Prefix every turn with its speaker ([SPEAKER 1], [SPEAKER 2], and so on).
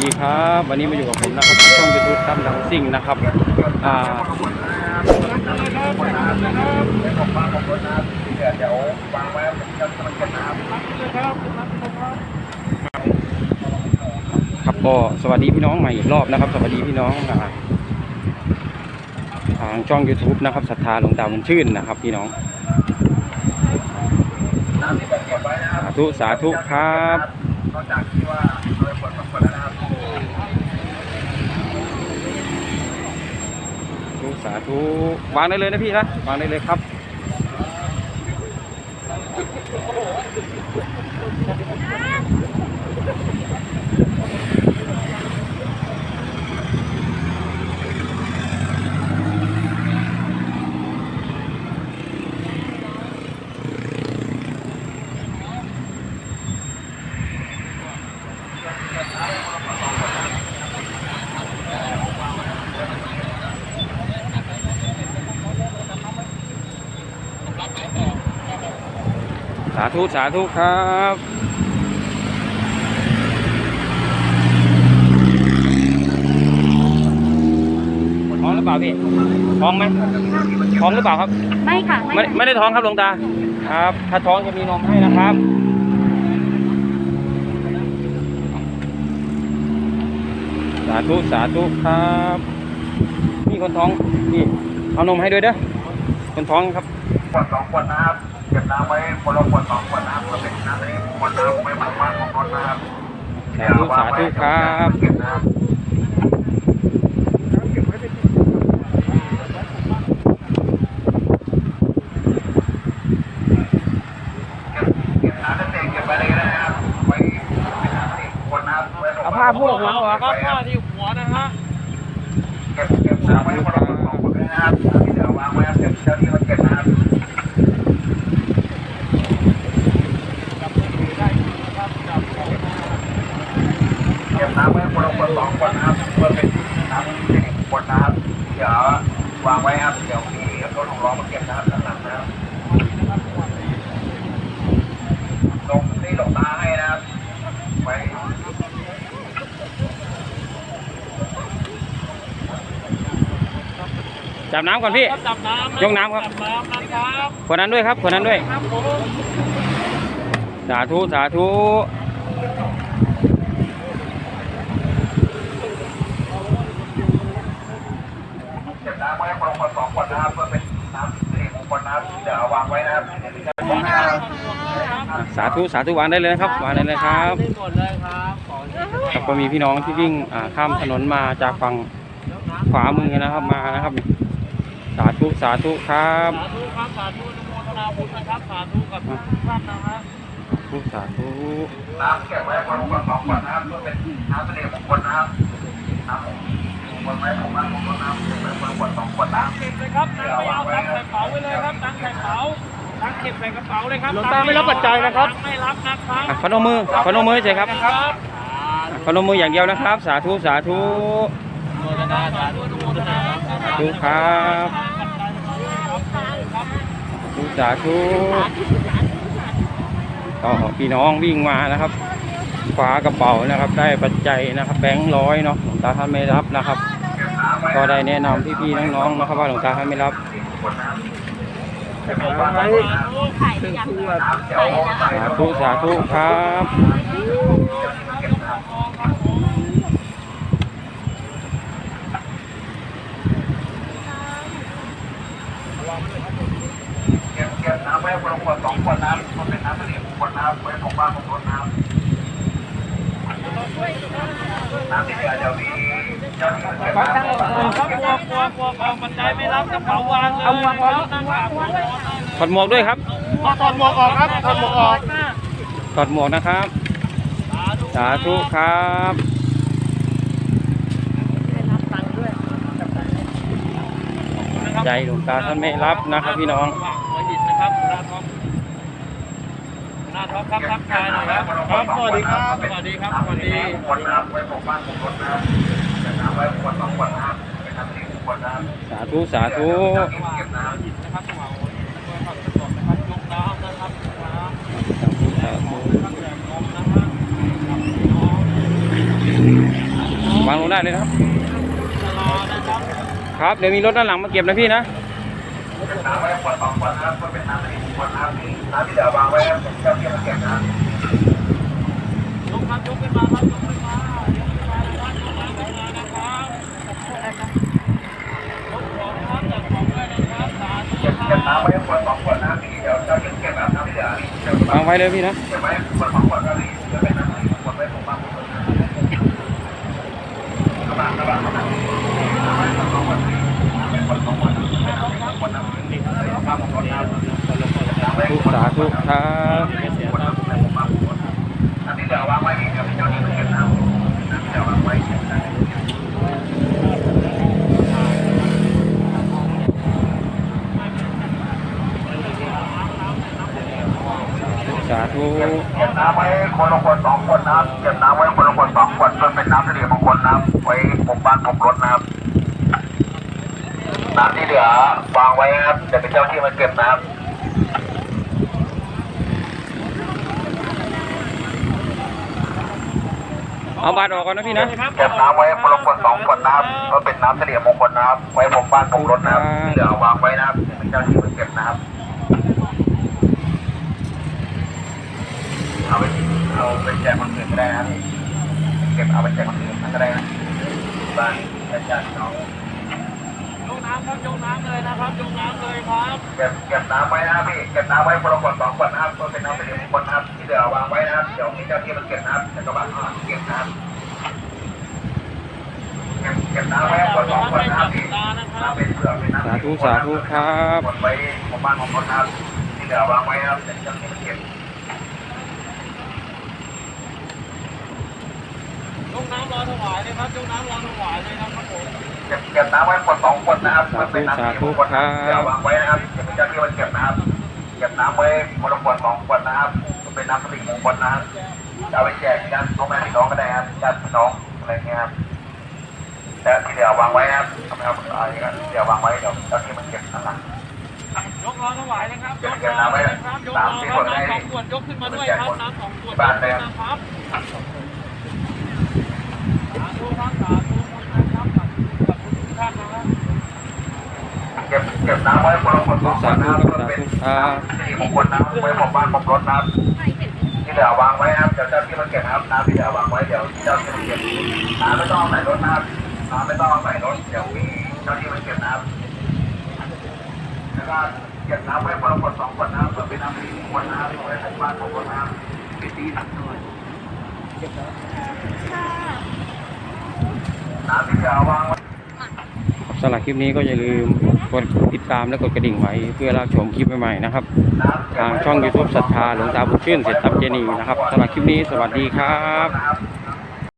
[SPEAKER 1] ดีครับ วันนี้มาอยู่กับผมนะครับช่องยูทูบตั้มดังซิ่งนะครับอ่าครับก็สวัสดีพี่น้องใหม่อีกรอบนะครับ สวัสดีพี่น้องทางช่อง YouTube นะครับศรัทธาหลวงตาบุญชื่นนะครับ พี่น้องสาธุสาธุครับสา ธุสาธุวางได้เลยนะพี่นะวางได้เลยครับาธุ สาธุครับท้องหรือเปล่าพี่ท้องไหมท้องหรือเปล่าครับ
[SPEAKER 2] ไม่ค่ะ
[SPEAKER 1] ไม่ไม่ได้ท้องครับหลวงตา ครับ ถ้าท้องจะมีนมให้นะครับสาธุสาธุครับนี่คนท้องนี่เอานมให้ด้วยเด้อคนท้องครับ
[SPEAKER 3] ขวดสองขวดนะครับ เก็บน้ำไว้คนละขวดสองขวดน้ำเพื่อเป็นน้ำในขวดน้ำไว้หมักมันของรถนะครับ
[SPEAKER 1] สาธุสาธุครับ
[SPEAKER 3] เก็บน้ำเก็บน้ำเด็กๆเก็บไปเลยก็ได้นะครับไว้เป็นน้ำในขวดน้ำไว้หมัก
[SPEAKER 1] เอาผ้าพวกหัวออกครับ
[SPEAKER 3] ผ้าที่หัวนะฮะเก็บเก็บน้ำไว้คนละขวดสองขวดด้วยนะครับที่เหลือวางไว้ครับเดี๋ยวเจ้าที่มาเก็บน้ำเก็บน้ำไว้คนละขวดสองขวดนะครับเพื่อเป็นน้ำสิริมงคลนะครับ เดี๋ยววางไว้ครับ เดี๋ยวมีรถของร้องมาเก็บนะครับด้านหลังนะครับลงนี่หลงตาให้นะครับไว้
[SPEAKER 1] จับน้ำก่อนพี่
[SPEAKER 4] จับน้ำ
[SPEAKER 1] ยกน้ำครับ
[SPEAKER 4] จับน้ำนะครับ
[SPEAKER 1] คนนั้นด้วยครับคนนั้นด้วย
[SPEAKER 4] ครับผม
[SPEAKER 1] สาธุ สาธุ
[SPEAKER 3] ก็บน้ำไว้คนละขวดสองขวดนะครับเพื่อเป็นน้ำสิริมงคลนะครับเดี๋ยววางไว้นะครับ
[SPEAKER 1] สาธุสาธุวางได้เลยนะครับวางได้เลยครับ
[SPEAKER 4] ได้หมดเลยครับของที่
[SPEAKER 1] ครับก็มีพี่น้องที่วิ่งอ่าข้ามถนนมาจากฝั่งขวามือนะครับมานะครับ สาธุสาธุครับ
[SPEAKER 4] สาธุครับสาธุอนุโมทนาบุญนะครับสาธุกับทุกท่านนะครับ
[SPEAKER 1] สาธุสาธุ
[SPEAKER 3] น้ำเก็บไว้คนละขวดสองขวดนะครับเพื่อเป็นน้ำสิริมงคลนะครับ น้ำมงคลไว้ของมันของรถน้ำเก็บไว้คนละขวดสองขวดนะครับ
[SPEAKER 4] เก็บเลยครับตังไม่เอาตังใส่กระเป๋าไว้เลยครับตังใส่กระเป๋าตังเก็บใส่กระเป๋าเลยครับ
[SPEAKER 5] หลวงตาไม่รับปัจจัยนะครับ
[SPEAKER 4] ตังไม่รับนะครับ
[SPEAKER 1] อะพนมมือพนมมือเฉยครับ
[SPEAKER 4] ครับ
[SPEAKER 1] พนมมืออย่างเดียวนะครับ สาธุสาธุ
[SPEAKER 4] โมทนาสาธุโมทนาครับ
[SPEAKER 1] สาธุครับสาธุ ก็พี่น้องวิ่งมานะครับ คว้ากระเป๋านะครับ ได้ปัจจัยนะครับ แบงค์ร้อยเนาะหลวงตาท่านไม่รับนะครับ ก็ได้แนะนำพี่ๆน้องๆนะครับว่าหลวงตาท่านไม่รับ
[SPEAKER 2] ขายยังขายแล้ว
[SPEAKER 1] สาธุสาธุครับ
[SPEAKER 3] เก็บน้ำไว้คนละขวดสองขวดน้ำมันเป็นน้ำสิริมงคลนะครับไว้ของบ้านของรถน้ำ น้ำที่เหลือดี๋ยวมีเจ้าหมาเก็บน้ำ
[SPEAKER 4] ครับกลัวกลัวกลัวของบันไดไม่รับกระเป๋าวางเลยเอาวางไว้นะครับ
[SPEAKER 1] ถอดหมวกด้วยครับ
[SPEAKER 5] เอถอดหมวกออกครับถอดหมวกออก
[SPEAKER 1] ถอดหมวกนะครับ สาธุครับใจหลวงตาท่านไม่รับนะครับพี่น้อง
[SPEAKER 4] หัวหินนะครับหน้าท็อปครับทักทายหน่อยครับครับสวัสดีครับ สวัสดีครับสวัสดี
[SPEAKER 3] ขวดน้ำไว้ของบ้านของรถน้ำเก็บน้ำไว้ขวดสองขวดน้ำเป็นน้ำสิริมงคลนะครับ
[SPEAKER 1] สาธุสาธุ
[SPEAKER 3] นะ
[SPEAKER 4] ครับสว่างหัวหินด้วยครับประครับยกน้ำนะครับ
[SPEAKER 1] สาธุ
[SPEAKER 4] ครับแจกนมนะครับครับพี่น้อง
[SPEAKER 1] วางลงได้เลย
[SPEAKER 4] นะครับ
[SPEAKER 1] ครับเดี๋ยวมีรถด้านหลังมาเก็บนะพี่นะ
[SPEAKER 3] น้ำไว้ขวดสองขวดนะครับเพื่อเป็นน้ำที่ขวดน้ำ น้ำที่เหลือวางไว้ครับเดี๋ยวเจ้าที่มาเก็บนะครับ
[SPEAKER 4] ยกครับยกขึ้นมาครับยกขึ้นมายกขึ้นมาครับยกขึ้นมานะครับยกของครับจัดของด้วยนะครับสาธุ
[SPEAKER 3] เก็บเก็บน้ำไว้ขวดสองขวดนะพี่เดี๋ยวเจ้าที่เก็บน้ำที่เหลือเดี๋ยวา
[SPEAKER 1] งไว้เลยพี่นะ
[SPEAKER 3] เก็บไว้ขวดสองขวดก็ดีเดี๋ยวเป็นน้ำขวดไว้ผมบ้างผมบ้างกระบะกระบะกระบะน้ำไว้ขวดสองขวดดีน้ำไว้ขวดสองขวดน้ำไว้ขวดน้ำเอาบ้างผมบ้างน้ำ ไว้
[SPEAKER 1] ทุก
[SPEAKER 3] ขวด
[SPEAKER 1] สาธุครับ
[SPEAKER 3] ขวดน้ำผมบ้างผมบ้างน้ำที่เหลือวางไว้เดี๋ยวเจ้าที่มาเก็บน้ำน้ำที่เหลือวาเก็บน้ำ
[SPEAKER 1] สาธุ
[SPEAKER 3] เก็บน้ำไว้คนละคนสองคนนะครับเก็บน้ำไว้คนละคนสองคนเพื่อเป็นน้ำสิริมงคลนะครับไว้ผมบ้านผมรถนะครับน้ำที่เหลือวางไว้ครับเดี๋ยวเป็นเจ้าที่มาเก็บนะครับ
[SPEAKER 1] เอาบัตรออกก่อนนะพี่นะ
[SPEAKER 3] เก็บน้ำไว้คนละคนสองคนนะครับเพื่อเป็นน้ำสิริมงคลนะครับ ไว้ผมบ้านผมรถนะครับที่เหลือวางไว้นะครับเดี๋ยวเป็นเจ้าที่มาเก็บนะครับเอาไปเอาไปแจกคนอื่นก็ได้นะครับเก็บเอาไปแจกคนอื่นก็ได้นะบ้านญาติๆน้อง
[SPEAKER 4] ยกน้ำครับยกน้ำเลยนะครับยกน้ำเลยครับ
[SPEAKER 3] เก็บเก็บน้ำไว้นะครับพี่เก็บน้ำไว้คนละขวดสองขวดนะครับเพื่อเป็นน้ำเป็นมงคลนะครับ ที่เหลือวางไว้นะครับ เดี๋ยวมีเจ้าที่มาเก็บนะครับจะกระบะข้างหลังเก็บนะครับเก็บเก็บน้ำไว้ขวดสองขวดนะครับพี่น้ำเป็นเปลือกเป็นน้ำ
[SPEAKER 1] สาธุสาธุครับ
[SPEAKER 3] ขวดไว้ของบ้านของรถนะครับที่เหลือวางไว้นะครับเดี๋ยวเจ้าที่มาเก็บ
[SPEAKER 4] ยกน้ำรอถวายเลยครับยกน้ำรอถวายเลยนะครับผม
[SPEAKER 3] เก็บเก็บน้ำไว้ขวดสองขวดนะครับเพื่อเป็นน้ำเป็นมงคลนะครับเดี๋ยววางไว้นะครับเดี๋ยวมีเจ้าที่มาเก็บนะครับ เก็บน้ำไว้คนละขวดสองขวดนะครับเพื่อเป็ นน้ำเป็นมงคลนะครับจะเอาไปแจกญาติน้องแม่พี่น้องก็ได้ครับญาติพี่น้องอะไรเงี้ยครับแต่ที่เดี๋ยววางไว้ครับทำไมเอาอะไรกันเดี๋ยววางไว้เดี๋ยวเจ้าที่มันเก็บข้างหลัง
[SPEAKER 4] ยกรอถวายนะครับยก
[SPEAKER 3] เก็บ
[SPEAKER 4] รอ
[SPEAKER 3] น้ำไว้
[SPEAKER 4] นะครับยกรอ
[SPEAKER 3] สาม
[SPEAKER 4] ค
[SPEAKER 3] สี่
[SPEAKER 4] รับ
[SPEAKER 3] ขวดให้
[SPEAKER 4] น้ำสองขวดยกขึ้นมาด้วยครับน้ำสองขวด
[SPEAKER 3] บ้านเลย
[SPEAKER 4] นะครับสาธุครับสาธุนะครับขอบคุณทุกท่านนะครับ
[SPEAKER 3] เก็บเก็บน้ำไว้คนละคนสองคนนะครับเพื่อเป็นสี่มงคลนะครับไว้ผมบ้านผมรถนะครับ ที่เหลือวางไว้นะครับเดี๋ยวเจ้าที่มันเก็บนะครับน้ำที่เหลือวางไว้เดี๋ยวเจ้าที่มันเก็บน้ำไม่ต้องเอาใส่รถนะครับน้ำไม่ต้องเอาใส่รถเดี๋ยวมีเจ้าที่มันเก็บนะครับแล้วก็เก็บน้ำไว้คนละคนสองคนนะครับเพื่อเป็นน้ำสี่มงคลนะครับไว้ผมบ้านผมรถนะครับไปตีหนักหน่อยน้ำที่เหลือวางไว้
[SPEAKER 1] สำหรับคลิปนี้ก็อย่าลืมกดติดตามและกดกระดิ่งไว้ เพื่อรับชมคลิปใหม่ๆนะครับ ทางช่อง YouTube ศรัทธาหลวงตาบุญชื่นเสร็จตับเจนีนะครับสำหรับคลิปนี้สวัสดี
[SPEAKER 3] ครับ